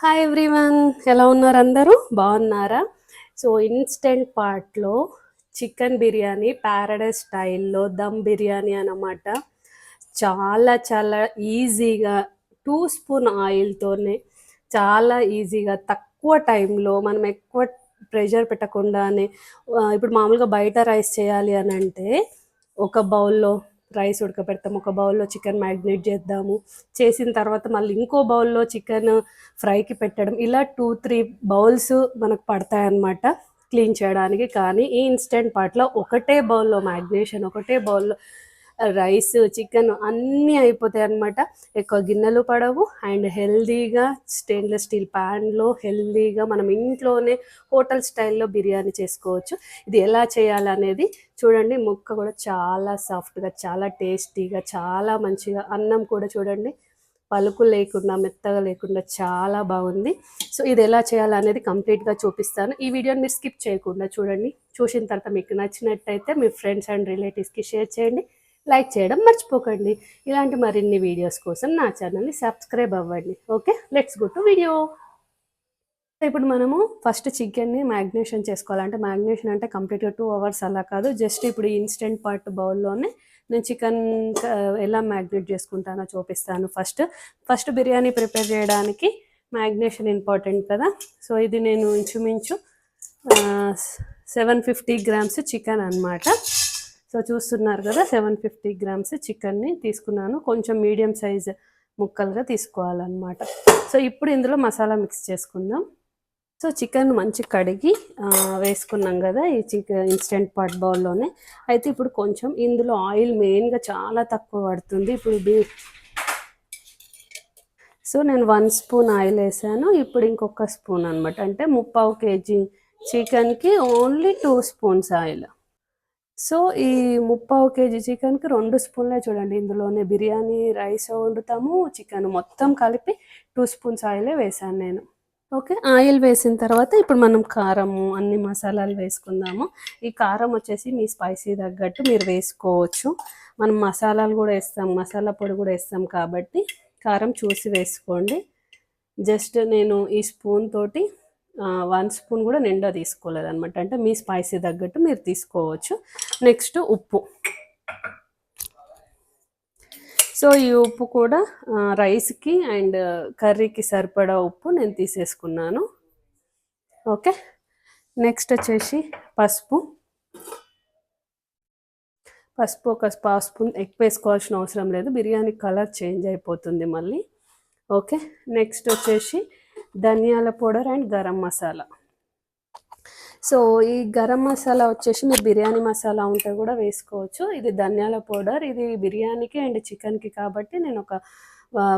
Hi everyone ఎలా ఉన్నారు అందరూ? బాగున్నారా? సో ఇన్స్టెంట్ పార్ట్లో చికెన్ బిర్యానీ ప్యారడైస్ స్టైల్లో దమ్ బిర్యానీ అన్నమాట. చాలా చాలా ఈజీగా టూ స్పూన్ ఆయిల్తోనే చాలా ఈజీగా తక్కువ టైంలో మనం ఎక్కువ ప్రెషర్ పెట్టకుండానే ఇప్పుడు మామూలుగా బయట రైస్ చేయాలి అని అంటే ఒక బౌల్లో రైస్ ఉడకబెడతాం. ఒక బౌల్లో చికెన్ మ్యాగ్నేట్ చేద్దాము. చేసిన తర్వాత మళ్ళీ ఇంకో బౌల్లో చికెన్ ఫ్రైకి పెట్టడం. ఇలా టూ త్రీ బౌల్స్ మనకు పడతాయన్నమాట క్లీన్ చేయడానికి. కానీ ఈ ఇన్స్టెంట్ పార్ట్లో ఒకటే బౌల్లో మ్యాగ్నేషన్ ఒకటే బౌల్లో రైస్ చికెన్ అన్నీ అయిపోతాయి అన్నమాట ఎక్కువ గిన్నెలు పడవు. అండ్ హెల్దీగా స్టెయిన్లెస్ స్టీల్ ప్యాన్లో హెల్దీగా మనం ఇంట్లోనే హోటల్ స్టైల్లో బిర్యానీ చేసుకోవచ్చు. ఇది ఎలా చేయాలనేది చూడండి. ముక్క కూడా చాలా సాఫ్ట్గా చాలా టేస్టీగా చాలా మంచిగా అన్నం కూడా చూడండి. పలుకు లేకుండా మెత్తగా లేకుండా చాలా బాగుంది. సో ఇది ఎలా చేయాలనేది కంప్లీట్గా చూపిస్తాను. ఈ వీడియోని మీరు స్కిప్ చేయకుండా చూడండి. చూసిన తర్వాత మీకు నచ్చినట్టయితే మీ ఫ్రెండ్స్ అండ్ రిలేటివ్స్కి షేర్ చేయండి. లైక్ చేయడం మర్చిపోకండి. ఇలాంటి మరిన్ని వీడియోస్ కోసం నా ఛానల్ని సబ్స్క్రైబ్ అవ్వండి. Okay? Let's go to video ఇప్పుడు మనము ఫస్ట్ చికెన్ని మ్యాగ్నేషన్ చేసుకోవాలంటే మ్యాగ్నేషన్ అంటే కంప్లీట్గా టూ అవర్స్ అలా కాదు. జస్ట్ ఇప్పుడు ఇన్స్టెంట్ పార్ట్ బౌల్లోనే నేను చికెన్ uh, ఎలా మ్యాగ్నేట్ చేసుకుంటానో చూపిస్తాను ఫస్ట్ ఫస్ట్ బిర్యానీ ప్రిపేర్ చేయడానికి మ్యాగ్నేషన్ ఇంపార్టెంట్ కదా. సో ఇది నేను ఇంచుమించు సెవెన్ ఫిఫ్టీ గ్రామ్స్ చికెన్ అన్నమాట. సో చూస్తున్నారు కదా సెవెన్ ఫిఫ్టీ గ్రామ్స్ చికెన్ని తీసుకున్నాను. కొంచెం మీడియం సైజ్ ముక్కలుగా తీసుకోవాలన్నమాట. సో ఇప్పుడు ఇందులో మసాలా మిక్స్ చేసుకుందాం. సో చికెన్ మంచి కడిగి వేసుకున్నాం కదా ఈ చికెన్ ఇన్స్టెంట్ పాట్ బౌల్లోనే. అయితే ఇప్పుడు కొంచెం ఇందులో ఆయిల్ మెయిన్గా చాలా తక్కువ పడుతుంది. ఇప్పుడు బీ సో నేను వన్ స్పూన్ ఆయిల్ వేసాను. ఇప్పుడు ఇంకొక స్పూన్ అనమాట అంటే ముప్పావు కేజీ చికెన్కి only two spoons oil. So ఈ ముప్పావు కేజీ చికెన్కి రెండు స్పూన్లే చూడండి. ఇందులోనే బిర్యానీ రైస్ వండుతాము. చికెన్ మొత్తం కలిపి టూ స్పూన్స్ ఆయిలే వేసాను నేను. ఓకే? ఆయిల్ వేసిన తర్వాత ఇప్పుడు మనం కారము అన్ని మసాలాలు వేసుకుందాము. ఈ కారం వచ్చేసి మీ స్పైసీ తగ్గట్టు మీరు వేసుకోవచ్చు. మనం మసాలాలు కూడా వేస్తాం మసాలా పొడి కూడా వేస్తాం కాబట్టి కారం చూసి వేసుకోండి. జస్ట్ నేను ఈ స్పూన్ తోటి వన్ స్పూన్ కూడా నిండా తీసుకోలేదు అనమాట అంటే మీ స్పైసీ తగ్గట్టు మీరు తీసుకోవచ్చు. నెక్స్ట్ ఉప్పు. సో ఈ ఉప్పు కూడా రైస్కి అండ్ కర్రీకి సరిపడా ఉప్పు నేను తీసేసుకున్నాను. ఓకే? నెక్స్ట్ వచ్చేసి పసుపు. పసుపు ఒక పావు స్పూన్ ఎక్కువ వేసుకోవాల్సిన అవసరం లేదు. బిర్యానీ కలర్ చేంజ్ అయిపోతుంది మళ్ళీ. ఓకే? నెక్స్ట్ వచ్చేసి ధనియాల powder and garam masala. So ఈ గరం మసాలా వచ్చేసి మీరు బిర్యానీ మసాలా ఉంటే కూడా వేసుకోవచ్చు. ఇది ధనియాల పౌడర్. ఇది బిర్యానీకి అండ్ చికెన్కి కాబట్టి నేను ఒక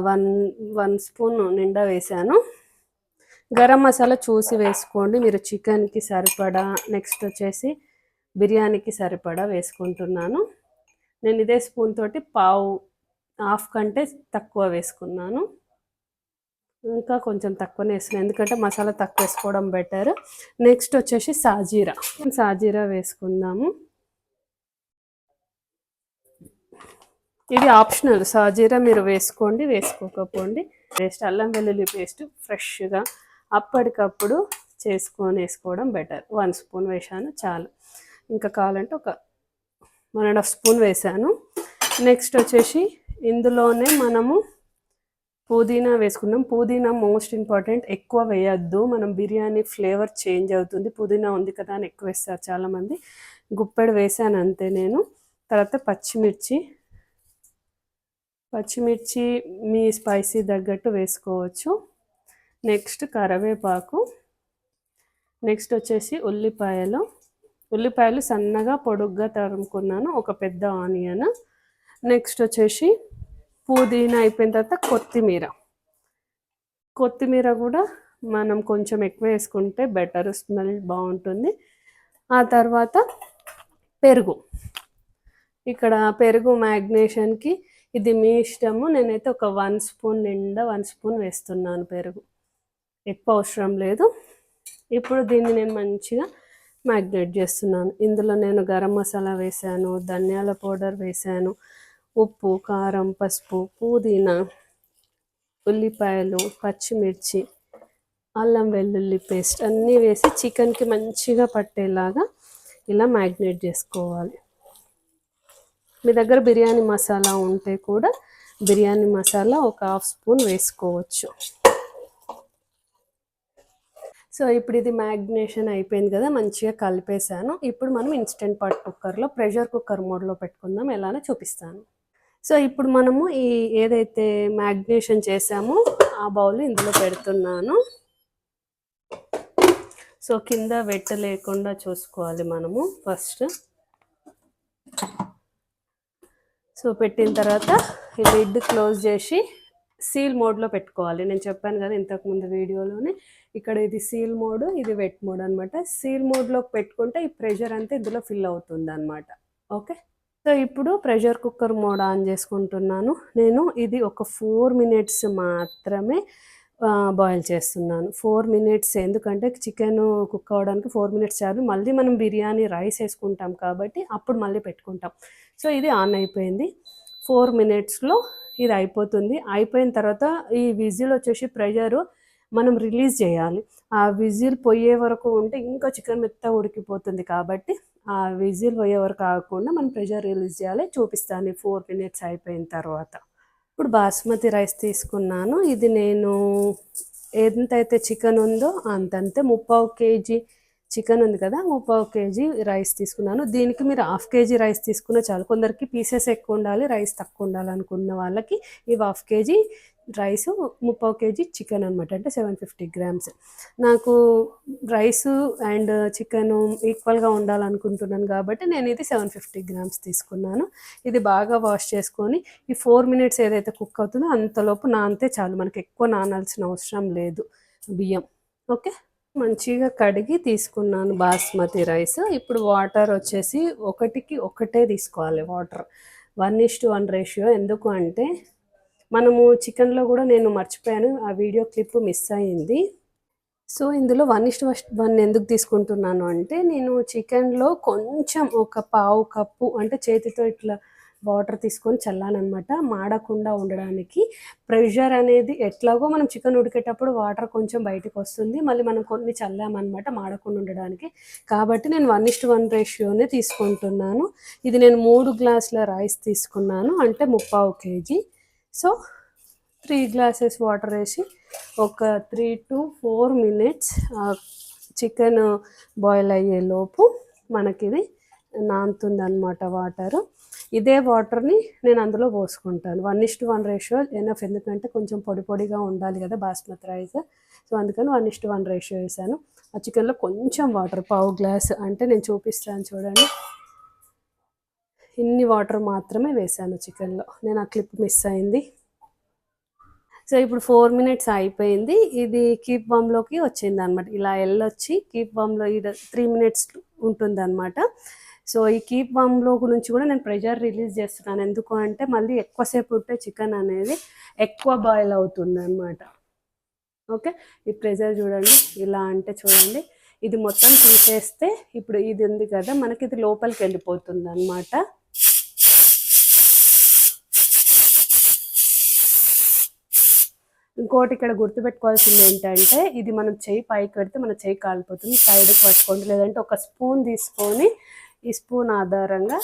వన్ వన్ స్పూన్ నిండా వేసాను గరం మసాలా చూసి వేసుకోండి. మీరు చికెన్కి సరిపడా నెక్స్ట్ వచ్చేసి బిర్యానీకి సరిపడా వేసుకుంటున్నాను. నేను ఇదే స్పూన్ తోటి పావు హాఫ్ కంటే తక్కువ వేసుకున్నాను. ఇంకా కొంచెం తక్కువనే వేస్తున్నాను. ఎందుకంటే మసాలా తక్కువ వేసుకోవడం బెటర్. నెక్స్ట్ వచ్చేసి సాజీరా. సాజీరా వేసుకుందాము. ఇది ఆప్షనల్. సాజీరా మీరు వేసుకోండి వేసుకోకపోండి. పేస్ట్ అల్లం వెల్లుల్లి పేస్ట్ ఫ్రెష్గా అప్పటికప్పుడు చేసుకొని వేసుకోవడం బెటర్. వన్ స్పూన్ వేసాను చాలు. ఇంకా కావాలంటే ఒక వన్ అండ్ హాఫ్ స్పూన్ వేసాను నెక్స్ట్ వచ్చేసి ఇందులోనే మనము పుదీనా వేసుకున్నాం పుదీనా మోస్ట్ ఇంపార్టెంట్. ఎక్కువ వేయద్దు. మనం బిర్యానీ ఫ్లేవర్ చేంజ్ అవుతుంది. పుదీనా ఉంది కదా అని ఎక్కువ వేస్తారు చాలామంది. గుప్పెడు వేసాను అంతే నేను. తర్వాత పచ్చిమిర్చి. పచ్చిమిర్చి మీ స్పైసీ తగ్గట్టు వేసుకోవచ్చు. నెక్స్ట్ కరివేపాకు. నెక్స్ట్ వచ్చేసి ఉల్లిపాయలు. ఉల్లిపాయలు సన్నగా పొడుగ్గా తరుముకున్నాను. ఒక పెద్ద ఆనియన్. నెక్స్ట్ వచ్చేసి పుదీనా అయిపోయిన తర్వాత కొత్తిమీర. కొత్తిమీర కూడా మనం కొంచెం ఎక్కువ వేసుకుంటే బెటర్ స్మెల్ బాగుంటుంది. ఆ తర్వాత పెరుగు. ఇక్కడ పెరుగు మ్యాగ్నేషన్కి ఇది మీ ఇష్టము. నేనైతే ఒక వన్ స్పూన్ నిండా వన్ స్పూన్ వేస్తున్నాను పెరుగు. ఎక్కువ అవసరం లేదు. ఇప్పుడు దీన్ని నేను మంచిగా మ్యాగ్నేట్ చేస్తున్నాను. ఇందులో నేను గరం మసాలా వేసాను ధనియాల పౌడర్ వేసాను ఉప్పు కారం పసుపు పుదీనా ఉల్లిపాయలు పచ్చిమిర్చి అల్లం వెల్లుల్లి పేస్ట్ అన్నీ వేసి చికెన్కి మంచిగా పట్టేలాగా ఇలా మ్యాగ్నేట్ చేసుకోవాలి. మీ దగ్గర బిర్యానీ మసాలా ఉంటే కూడా బిర్యానీ మసాలా ఒక హాఫ్ స్పూన్ వేసుకోవచ్చు. సో ఇప్పుడు ఇది మ్యాగ్నేషన్ అయిపోయింది కదా మంచిగా కలిపేశాను. ఇప్పుడు మనం ఇన్స్టెంట్ పాట్ కుక్కర్లో ప్రెషర్ కుక్కర్ మోడ్లో పెట్టుకుందాం. ఎలానో చూపిస్తాను. సో ఇప్పుడు మనము ఈ ఏదైతే మ్యాగ్నేషన్ చేసామో ఆ బౌల్ ఇందులో పెడుతున్నాను. సో కింద వెట్ట లేకుండా చూసుకోవాలి మనము ఫస్ట్. సో పెట్టిన తర్వాత ఈ లిడ్ క్లోజ్ చేసి సీల్ మోడ్లో పెట్టుకోవాలి. నేను చెప్పాను కదా ఇంతకుముందు వీడియోలోనే ఇక్కడ ఇది సీల్ మోడ్ ఇది వెట్ మోడ్ అనమాట సీల్ మోడ్లో పెట్టుకుంటే ఈ ప్రెషర్ అంతా ఇందులో ఫిల్ అవుతుంది అనమాట ఓకే? సో ఇప్పుడు ప్రెషర్ కుక్కర్ మోడ్ ఆన్ చేసుకుంటున్నాను. నేను ఇది ఒక ఫోర్ మినిట్స్ మాత్రమే బాయిల్ చేస్తున్నాను. ఫోర్ మినిట్స్ ఎందుకంటే చికెన్ కుక్ అవ్వడానికి ఫోర్ మినిట్స్ చాలు. మళ్ళీ మనం బిర్యానీ రైస్ వేసుకుంటాం కాబట్టి అప్పుడు మళ్ళీ పెట్టుకుంటాం. సో ఇది ఆన్ అయిపోయింది. ఫోర్ మినిట్స్లో ఇది అయిపోతుంది. అయిపోయిన తర్వాత ఈ విజిల్ వచ్చేసి ప్రెషరు మనం రిలీజ్ చేయాలి. ఆ విజిల్ పోయే వరకు ఉంటే ఇంకా చికెన్ మెత్త ఉడికిపోతుంది కాబట్టి విజిల్ పోయే వరకు కాకుండా మనం ప్రెషర్ రిలీజ్ చేయాలి చూపిస్తాను ఫోర్ మినిట్స్ అయిపోయిన తర్వాత. ఇప్పుడు బాస్మతి రైస్ తీసుకున్నాను. ఇది నేను ఎంతైతే చికెన్ ఉందో అంతంతే ముప్పావు కేజీ చికెన్ ఉంది కదా ముప్పావు కేజీ రైస్ తీసుకున్నాను. దీనికి మీరు హాఫ్ కేజీ రైస్ తీసుకున్న చాలు. కొందరికి పీసెస్ ఎక్కువ ఉండాలి రైస్ తక్కువ ఉండాలి అనుకున్న వాళ్ళకి ఇవి హాఫ్ కేజీ రైస్ ముప్పావు కేజీ చికెన్ అనమాట అంటే సెవెన్ ఫిఫ్టీ గ్రామ్స్. నాకు రైస్ అండ్ చికెన్ ఈక్వల్గా ఉండాలనుకుంటున్నాను కాబట్టి నేను ఇది సెవెన్ ఫిఫ్టీ గ్రామ్స్ తీసుకున్నాను. ఇది బాగా వాష్ చేసుకొని ఈ ఫోర్ మినిట్స్ ఏదైతే కుక్ అవుతుందో అంతలోపు నానితే చాలు. మనకి ఎక్కువ నానాల్సిన అవసరం లేదు బియ్యం. ఓకే? మంచిగా కడిగి తీసుకున్నాను బాస్మతి రైస్. ఇప్పుడు వాటర్ వచ్చేసి ఒకటికి ఒకటే తీసుకోవాలి water. One is to one ratio. ఎందుకు అంటే మనము చికెన్లో కూడా నేను మర్చిపోయాను ఆ వీడియో క్లిప్ మిస్ అయింది. సో ఇందులో వన్ ఇస్ట్ వన్ ఎందుకు తీసుకుంటున్నాను అంటే నేను చికెన్లో కొంచెం ఒక పావు కప్పు అంటే చేతితో ఇట్లా వాటర్ తీసుకొని చల్లానమాట మాడకుండా ఉండడానికి ప్రెషర్ అనేది ఎట్లాగో మనం చికెన్ ఉడికేటప్పుడు వాటర్ కొంచెం బయటకు వస్తుంది. మళ్ళీ మనం కొన్ని చల్లామన్నమాట మాడకుండా ఉండడానికి. కాబట్టి నేను వన్ ఇస్ట్ వన్ రేషియోనే తీసుకుంటున్నాను. ఇది నేను మూడు గ్లాసుల రైస్ తీసుకున్నాను. అంటే ముప్పావు KG. So three glasses water వేసి ఒక three to four minutes chicken boil అయ్యే లోపు మనకిది నానుతుంది అనమాట వాటరు ఇదే వాటర్ని నేను అందులో పోసుకుంటాను. One is to one ratio enough ఎందుకంటే కొంచెం పొడి పొడిగా ఉండాలి కదా బాస్మతి రైస్ సో అందుకని one is to one ratio వేసాను. ఆ చికెన్లో కొంచెం వాటర్ పావు గ్లాస్ అంటే నేను చూపిస్తాను చూడండి. ఇన్ని వాటర్ మాత్రమే వేసాను చికెన్లో. నేను ఆ క్లిప్ మిస్ అయింది. సో ఇప్పుడు ఫోర్ మినిట్స్ అయిపోయింది. ఇది కీప్ బమ్లోకి వచ్చింది అనమాట ఇలా వెళ్ళొచ్చి కీప్ బమ్లో ఈ త్రీ మినిట్స్ ఉంటుంది అనమాట సో ఈ కీప్ వామ్లో గురించి కూడా నేను ప్రెషర్ రిలీజ్ చేస్తున్నాను. ఎందుకు అంటే మళ్ళీ ఎక్కువసేపు ఉంటే చికెన్ అనేది ఎక్కువ బాయిల్ అవుతుంది అనమాట ఓకే? ఈ ప్రెషర్ చూడండి ఇలా అంటే చూడండి. ఇది మొత్తం తీసేస్తే ఇప్పుడు ఇది ఉంది కదా మనకి ఇది లోపలికి వెళ్ళిపోతుంది అనమాట ఇంకోటి ఇక్కడ గుర్తుపెట్టుకోవాల్సింది ఏంటంటే ఇది మనం చేయి పైకి పెడితే మన చేయి కాలిపోతుంది. సైడ్కి పట్టుకోండి. లేదంటే ఒక స్పూన్ తీసుకొని ఈ స్పూన్ ఆధారంగా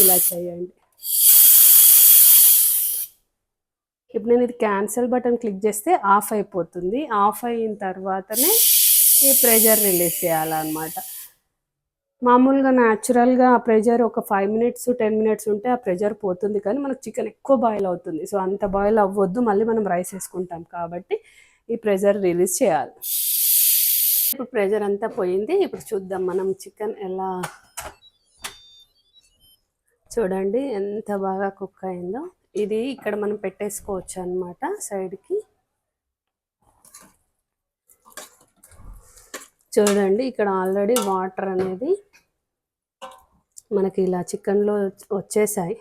ఇలా చేయండి. ఇప్పుడు నేను ఇది క్యాన్సిల్ బటన్ క్లిక్ చేస్తే ఆఫ్ అయిపోతుంది. ఆఫ్ అయిన తర్వాతనే ఈ ప్రెషర్ రిలీజ్ చేయాలన్నమాట. మామూలుగా న్యాచురల్గా ఆ ప్రెషర్ ఒక ఫైవ్ మినిట్స్ టెన్ మినిట్స్ ఉంటే ఆ ప్రెషర్ పోతుంది. కానీ మనకు చికెన్ ఎక్కువ బాయిల్ అవుతుంది. సో అంత బాయిల్ అవ్వద్దు. మళ్ళీ మనం రైస్ వేసుకుంటాం కాబట్టి ఈ ప్రెషర్ రిలీజ్ చేయాలి. ఇప్పుడు ప్రెజర్ అంతా పోయింది. ఇప్పుడు చూద్దాం మనం చికెన్ ఎలా చూడండి ఎంత బాగా కుక్ అయిందో. ఇది ఇక్కడ మనం పెట్టేసుకోవచ్చు అనమాట సైడ్కి. చూడండి ఇక్కడ ఆల్రెడీ వాటర్ అనేది మనకి ఇలా చికెన్లో వచ్చేసాయి.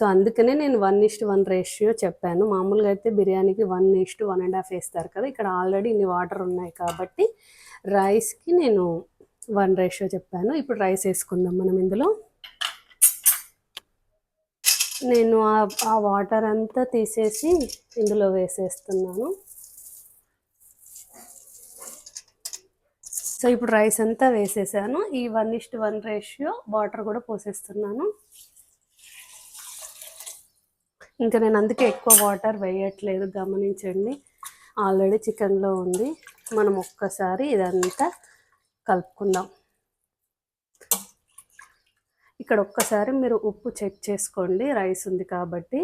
సో అందుకనే నేను వన్ ఇస్ట్ వన్ రేషియో చెప్పాను. మామూలుగా అయితే బిర్యానీకి one is to one and half వేస్తారు కదా ఇక్కడ ఆల్రెడీ ఇన్ని వాటర్ ఉన్నాయి కాబట్టి రైస్కి నేను వన్ రేషియో చెప్పాను. ఇప్పుడు రైస్ వేసుకుందాం మనం ఇందులో. నేను ఆ వాటర్ అంతా తీసేసి ఇందులో వేసేస్తున్నాను. సో ఇప్పుడు రైస్ అంతా వేసేసాను. ఈ one is to one ratio water కూడా పోసేస్తున్నాను. ఇంకా నేను అందుకే ఎక్కువ వాటర్ వేయట్లేదు గమనించండి. ఆల్రెడీ చికెన్లో ఉంది. మనం ఒక్కసారి ఇదంతా కలుపుకుందాం. ఇక్కడ ఒక్కసారి మీరు ఉప్పు చెక్ చేసుకోండి. రైస్ ఉంది కాబట్టి.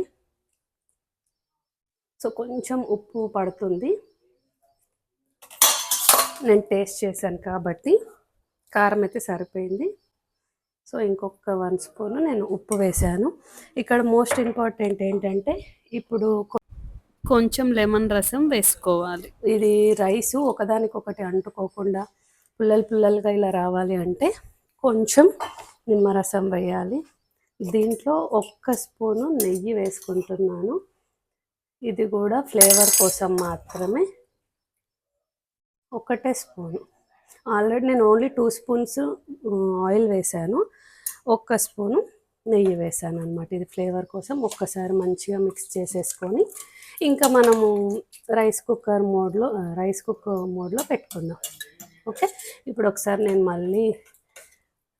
సో కొంచెం ఉప్పు పడుతుంది. నేను టేస్ట్ చేశాను కాబట్టి. కారం అయితే సరిపోయింది. సో ఇంకొక వన్ స్పూన్ నేను ఉప్పు వేశాను ఇక్కడ మోస్ట్ ఇంపార్టెంట్ ఏంటంటే ఇప్పుడు కొంచెం లెమన్ రసం వేసుకోవాలి. ఇది రైస్ ఒకదానికొకటి అంటుకోకుండా పుల్లలు పుల్లలుగా ఇలా రావాలి అంటే కొంచెం నిమ్మరసం వేయాలి. దీంట్లో ఒక్క స్పూను నెయ్యి వేసుకుంటున్నాను. ఇది కూడా ఫ్లేవర్ కోసం మాత్రమే ఒకటే స్పూను. ఆల్రెడీ నేను ఓన్లీ టూ స్పూన్స్ ఆయిల్ వేసాను. ఒక్క స్పూను నెయ్యి వేసాను అనమాట ఇది ఫ్లేవర్ కోసం ఒక్కసారి మంచిగా మిక్స్ చేసేసుకొని ఇంకా మనము రైస్ కుక్కర్ మోడ్లో రైస్ కుక్కర్ మోడ్లో పెట్టుకుందాం. ఓకే? ఇప్పుడు ఒకసారి నేను మళ్ళీ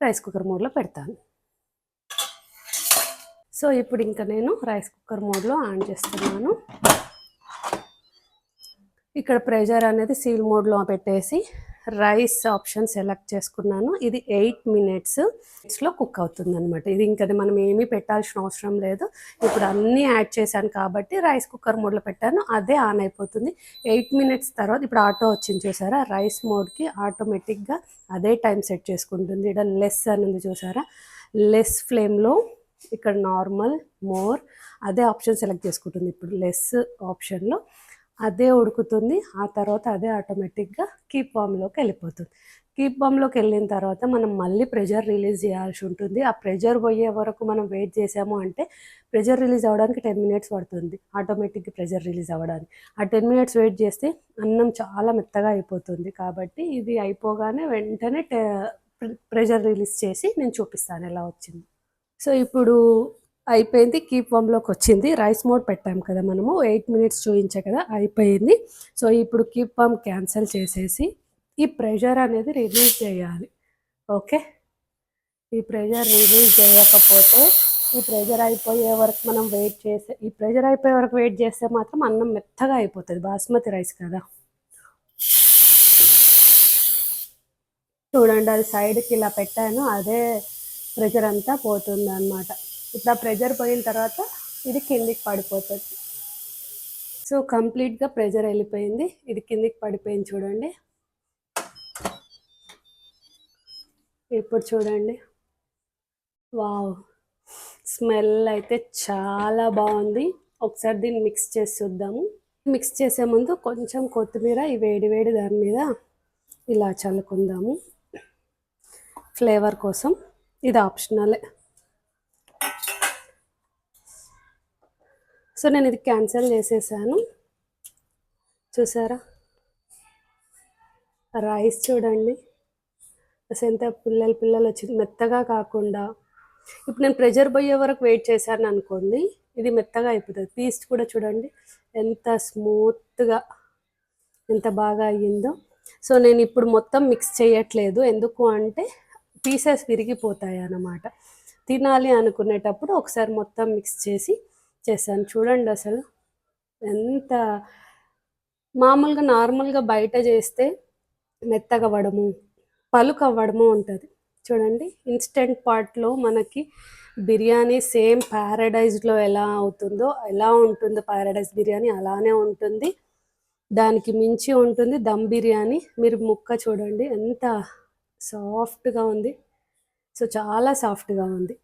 రైస్ కుక్కర్ మోడ్లో పెడతాను. సో ఇప్పుడు ఇంకా నేను రైస్ కుక్కర్ మోడ్లో ఆన్ చేస్తున్నాను. ఇక్కడ ప్రెషర్ అనేది సీల్ మోడ్లో పెట్టేసి రైస్ ఆప్షన్ సెలెక్ట్ చేసుకున్నాను. ఇది ఎయిట్ మినిట్స్లో కుక్ అవుతుంది అనమాట ఇది ఇంకా మనం ఏమీ పెట్టాల్సిన అవసరం లేదు. ఇప్పుడు అన్నీ యాడ్ చేశాను కాబట్టి రైస్ కుక్కర్ మోడ్లో పెట్టాను. అదే ఆన్ అయిపోతుంది. ఎయిట్ మినిట్స్ తర్వాత ఇప్పుడు ఆటో వచ్చింది చూసారా? రైస్ మోడ్కి ఆటోమేటిక్గా అదే టైం సెట్ చేసుకుంటుంది. ఇక్కడ లెస్ అని ఉంది చూసారా? లెస్ ఫ్లేమ్లో ఇక్కడ నార్మల్ మోర్ అదే ఆప్షన్ సెలెక్ట్ చేసుకుంటుంది. ఇప్పుడు లెస్ ఆప్షన్లో అదే ఉడుకుతుంది. ఆ తర్వాత అదే ఆటోమేటిక్గా కీప్ వామ్లోకి వెళ్ళిపోతుంది. కీప్ వామ్లోకి వెళ్ళిన తర్వాత మనం మళ్ళీ ప్రెషర్ రిలీజ్ చేయాల్సి ఉంటుంది. ఆ ప్రెషర్ పోయే వరకు మనం వెయిట్ చేసాము అంటే ప్రెషర్ రిలీజ్ అవ్వడానికి టెన్ మినిట్స్ పడుతుంది. ఆటోమేటిక్గా ప్రెషర్ రిలీజ్ అవ్వడానికి. ఆ టెన్ మినిట్స్ వెయిట్ చేస్తే అన్నం చాలా మెత్తగా అయిపోతుంది. కాబట్టి ఇది అయిపోగానే వెంటనే ప్రెషర్ రిలీజ్ చేసి నేను చూపిస్తాను ఎలా వచ్చింది. సో ఇప్పుడు అయిపోయింది కీప్ వమ్లోకి వచ్చింది. రైస్ మోడ్ పెట్టాం కదా మనము ఎయిట్ మినిట్స్ చూపించే కదా అయిపోయింది. సో ఇప్పుడు కీప్ వమ్ క్యాన్సిల్ చేసేసి ఈ ప్రెషర్ అనేది రిలీజ్ చేయాలి. ఓకే? ఈ ప్రెషర్ రిలీజ్ చేయకపోతే ఈ ప్రెషర్ అయిపోయే వరకు మనం వెయిట్ చేసే ఈ ప్రెషర్ అయిపోయే వరకు వెయిట్ చేస్తే మాత్రం అన్నం మెత్తగా అయిపోతుంది బాస్మతి రైస్ కదా. చూడండి అది సైడ్కి ఇలా పెట్టాను అదే ప్రెషర్ అంతా పోతుంది అనమాట ఇట్లా ప్రెజర్ పోయిన తర్వాత ఇది కిందికి పడిపోతుంది. సో కంప్లీట్గా ప్రెజర్ వెళ్ళిపోయింది. ఇది కిందికి పడిపోయింది చూడండి. ఇప్పుడు చూడండి. వావ్! స్మెల్ అయితే చాలా బాగుంది. ఒకసారి దీన్ని మిక్స్ చేసి చూద్దాము. మిక్స్ చేసే ముందు కొంచెం కొత్తిమీర ఈ వేడి వేడి దాని మీద ఇలా చల్లుకుందాము. ఫ్లేవర్ కోసం ఇది ఆప్షనలే. సో నేను ఇది క్యాన్సిల్ చేసేసాను. చూసారా? రైస్ చూడండి. అసలు ఎంత పుల్లలు పిల్లలు వచ్చింది. మెత్తగా కాకుండా. ఇప్పుడు నేను ప్రెషర్ పోయే వరకు వెయిట్ చేశాను అనుకోండి. ఇది మెత్తగా అయిపోతుంది. పీస్ కూడా చూడండి. ఎంత స్మూత్గా ఎంత బాగా అయ్యిందో. సో నేను ఇప్పుడు మొత్తం మిక్స్ చేయట్లేదు. ఎందుకు అంటే పీసెస్ విరిగిపోతాయి అన్నమాట తినాలి అనుకునేటప్పుడు ఒకసారి మొత్తం మిక్స్ చేసి చేశాను. చూడండి అసలు ఎంత మామూలుగా నార్మల్గా బయట చేస్తే మెత్తగా అవ్వడము ఉంటుంది. చూడండి ఇన్స్టెంట్ పార్ట్లో మనకి బిర్యానీ సేమ్ ప్యారడైజ్లో ఎలా అవుతుందో ఎలా ఉంటుందో ప్యారడైజ్ బిర్యానీ అలానే ఉంటుంది. దానికి మించి ఉంటుంది దమ్ బిర్యానీ. మీరు ముక్క చూడండి ఎంత సాఫ్ట్గా ఉంది. సో చాలా సాఫ్ట్గా ఉంది.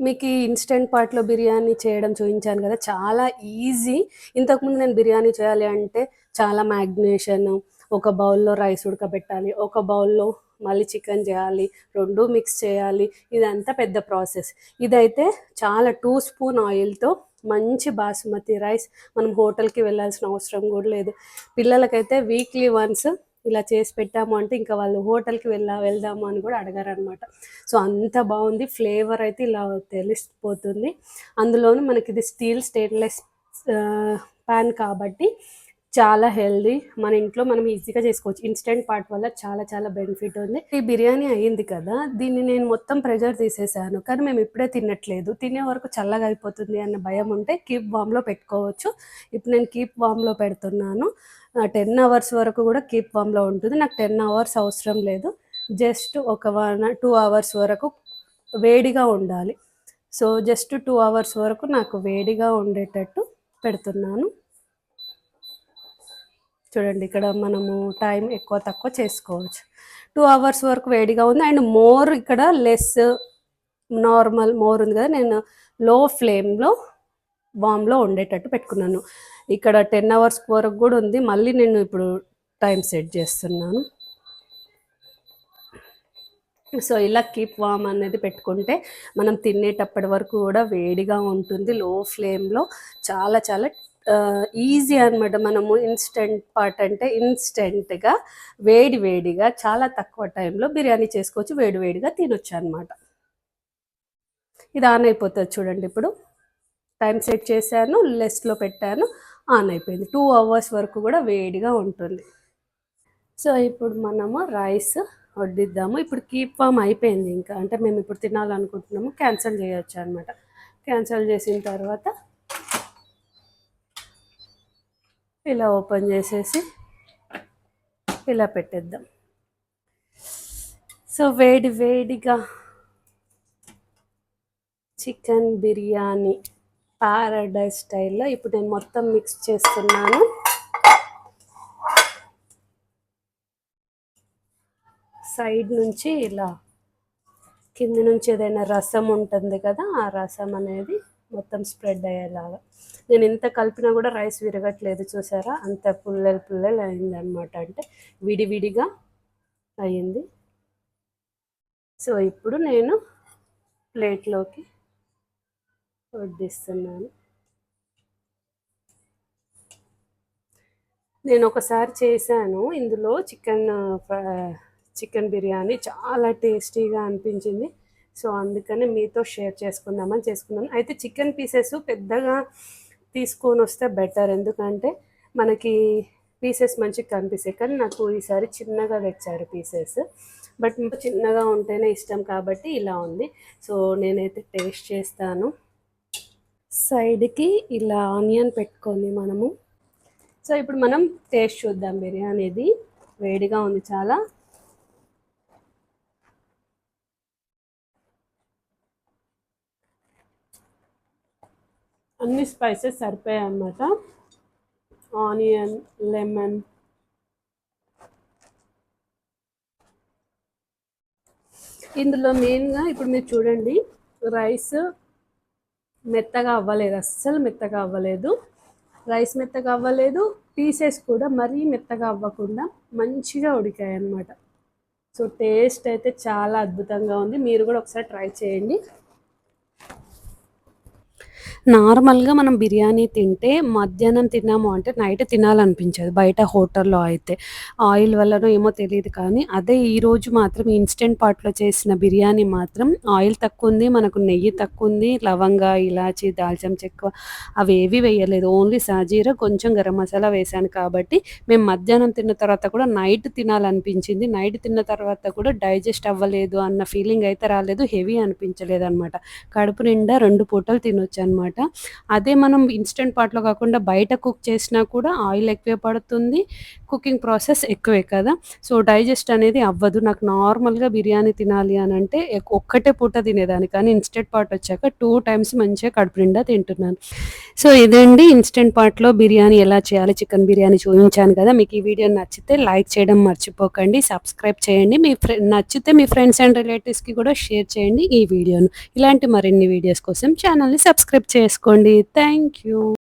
మీకు ఈ ఇన్స్టెంట్ పార్ట్లో బిర్యానీ చేయడం చూపించాను కదా చాలా ఈజీ ఇంతకుముందు నేను బిర్యానీ చేయాలి అంటే చాలా మ్యాగ్నేషన్ ఒక బౌల్లో రైస్ ఉడకబెట్టాలి ఒక బౌల్లో మళ్ళీ చికెన్ చేయాలి రెండు మిక్స్ చేయాలి ఇదంతా పెద్ద ప్రాసెస్ ఇదైతే చాలా టూ స్పూన్ ఆయిల్తో మంచి బాసుమతి రైస్ మనం హోటల్కి వెళ్ళాల్సిన అవసరం కూడా లేదు. పిల్లలకైతే వీక్లీ వన్స్ ఇలా చేసి పెట్టాము అంటే ఇంకా వాళ్ళు హోటల్కి వెళ్ళా వెళ్దాము అని కూడా అడగారు అనమాట సో అంత బాగుంది. ఫ్లేవర్ అయితే ఇలా తెలిసిపోతుంది. అందులోనూ మనకి ఇది స్టీల్ స్టెయిన్లెస్ ప్యాన్ కాబట్టి చాలా హెల్దీ. మన ఇంట్లో మనం ఈజీగా చేసుకోవచ్చు. ఇన్స్టెంట్ పార్ట్ వల్ల చాలా చాలా బెనిఫిట్ ఉంది. ఈ బిర్యానీ అయ్యింది కదా దీన్ని నేను మొత్తం ప్రెజర్ తీసేసాను. కానీ మేము ఇప్పుడే తినట్లేదు. తినే వరకు చల్లగా అయిపోతుంది అన్న భయం ఉంటే కీప్ వామ్లో పెట్టుకోవచ్చు. ఇప్పుడు నేను కీప్ వామ్లో పెడుతున్నాను. టెన్ అవర్స్ వరకు కూడా కీప్ వామ్లో ఉంటుంది. నాకు టెన్ అవర్స్ అవసరం లేదు. జస్ట్ ఒక వన్ టూ అవర్స్ వరకు వేడిగా ఉండాలి. సో జస్ట్ టూ అవర్స్ వరకు నాకు వేడిగా ఉండేటట్టు పెడుతున్నాను. చూడండి ఇక్కడ మనము టైం ఎక్కువ తక్కువ చేసుకోవచ్చు. టూ అవర్స్ వరకు వేడిగా ఉంది. అండ్ మోర్ ఇక్కడ లెస్ నార్మల్ మోర్ ఉంది కదా నేను లో ఫ్లేమ్లో వామ్లో ఉండేటట్టు పెట్టుకున్నాను. ఇక్కడ టెన్ అవర్స్ వరకు కూడా ఉంది. మళ్ళీ నేను ఇప్పుడు టైం సెట్ చేస్తున్నాను. సో ఇలా కీప్ వామ్ అనేది పెట్టుకుంటే మనం తినేటప్పటి వరకు కూడా వేడిగా ఉంటుంది. లో ఫ్లేమ్లో చాలా చాలా ఈజీ అనమాట మనము ఇన్స్టెంట్ పార్ట్ అంటే ఇన్స్టెంట్గా వేడి వేడిగా చాలా తక్కువ టైంలో బిర్యానీ చేసుకోవచ్చు వేడి వేడిగా తినొచ్చు అనమాట ఇది ఆన్ అయిపోతుంది చూడండి ఇప్పుడు. టైం సెట్ చేశాను లెస్ట్లో పెట్టాను ఆన్ అయిపోయింది. టూ అవర్స్ వరకు కూడా వేడిగా ఉంటుంది. సో ఇప్పుడు మనము రైస్ వడ్డిద్దాము. ఇప్పుడు కీప్ ఫామ్ అయిపోయింది ఇంకా. అంటే మేము ఇప్పుడు తినాలనుకుంటున్నాము క్యాన్సిల్ చేయొచ్చు అనమాట క్యాన్సిల్ చేసిన తర్వాత ఇలా ఓపెన్ చేసేసి ఇలా పెట్టేద్దాం. సో వేడి వేడిగా చికెన్ బిర్యానీ పారాడైజ్ స్టైల్లో ఇప్పుడు నేను మొత్తం మిక్స్ చేస్తున్నాను. సైడ్ నుంచి ఇలా కింద నుంచి ఏదైనా రసం ఉంటుంది కదా ఆ రసం అనేది మొత్తం స్ప్రెడ్ అయ్యేలాగా. నేను ఎంత కలిపినా కూడా రైస్ విరగట్లేదు చూసారా? అంత పుల్లలు పుల్లలు అయింది అనమాట అంటే విడివిడిగా అయింది సో ఇప్పుడు నేను ప్లేట్లోకి వడ్డిస్తున్నాను. నేను ఒకసారి చేశాను. ఇందులో చికెన్ చికెన్ బిర్యానీ చాలా టేస్టీగా అనిపించింది. సో అందుకని మీతో షేర్ చేసుకుందామని చేసుకున్నాను. అయితే చికెన్ పీసెస్ పెద్దగా తీసుకొని వస్తే బెటర్ ఎందుకంటే మనకి పీసెస్ మంచిగా కనిపిస్తాయి. కానీ నాకు ఈసారి చిన్నగా తెచ్చారు పీసెస్ బట్ చిన్నగా ఉంటేనే ఇష్టం కాబట్టి ఇలా ఉంది. సో నేనైతే టేస్ట్ చేస్తాను. సైడ్కి ఇలా ఆనియన్ పెట్టుకొని మనము. సో ఇప్పుడు మనం టేస్ట్ చూద్దాం బిర్యానీది. వేడిగా ఉంది చాలా. అన్ని స్పైసెస్ సరిపోయాయి అన్నమాట. Onion lemon. ఇందులో మెయిన్గా ఇప్పుడు మీరు చూడండి రైస్ మెత్తగా అవ్వలేదు అస్సలు మెత్తగా అవ్వలేదు. రైస్ మెత్తగా అవ్వలేదు పీసెస్ కూడా మరీ మెత్తగా అవ్వకుండా మంచిగా ఉడికాయి అన్నమాట. సో టేస్ట్ అయితే చాలా అద్భుతంగా ఉంది. మీరు కూడా ఒకసారి ట్రై చేయండి. నార్మల్గా మనం బిర్యానీ తింటే మధ్యాహ్నం తిన్నాము అంటే నైట్ తినాలనిపించదు. బయట హోటల్లో అయితే. ఆయిల్ వల్లనో ఏమో తెలియదు కానీ అదే ఈరోజు మాత్రం ఇన్స్టెంట్ పాట్లో చేసిన బిర్యానీ మాత్రం ఆయిల్ తక్కువ ఉంది మనకు నెయ్యి తక్కువ ఉంది లవంగా ఇలాచి దాల్చిన చెక్క అవి ఏవి వేయలేదు. ఓన్లీ సాజీర కొంచెం గరం మసాలా వేసాను కాబట్టి మేము మధ్యాహ్నం తిన్న తర్వాత కూడా నైట్ తినాలనిపించింది. నైట్ తిన్న తర్వాత కూడా డైజెస్ట్ అవ్వలేదు అన్న ఫీలింగ్ అయితే రాలేదు. హెవీ అనిపించలేదు అనమాట కడుపు నిండా రెండు పూటలు తినొచ్చు అనమాట అదే మనం ఇన్స్టెంట్ పాట్లో కాకుండా బయట కుక్ చేసినా కూడా ఆయిల్ ఎక్కువే పడుతుంది. కుకింగ్ ప్రాసెస్ ఎక్కువే కదా. సో డైజెస్ట్ అనేది అవ్వదు. నాకు నార్మల్గా బిర్యానీ తినాలి అని అంటే ఒక్కటే పూట తినేదాన్ని. కానీ ఇన్స్టెంట్ పాట్ వచ్చాక టూ టైమ్స్ మంచిగా కడుపు నిండా తింటున్నాను. సో ఇదండి ఇన్స్టెంట్ పాట్లో బిర్యానీ ఎలా చేయాలి? చికెన్ బిర్యానీ చూపించాను కదా. మీకు ఈ వీడియో నచ్చితే లైక్ చేయడం మర్చిపోకండి. సబ్స్క్రైబ్ చేయండి. మీ ఫ్రెండ్ నచ్చితే మీ ఫ్రెండ్స్ అండ్ రిలేటివ్స్కి కూడా షేర్ చేయండి ఈ వీడియోను. ఇలాంటి మరిన్ని వీడియోస్ కోసం ఛానల్ని సబ్స్క్రైబ్ చేసుకోండి థ్యాంక్ యూ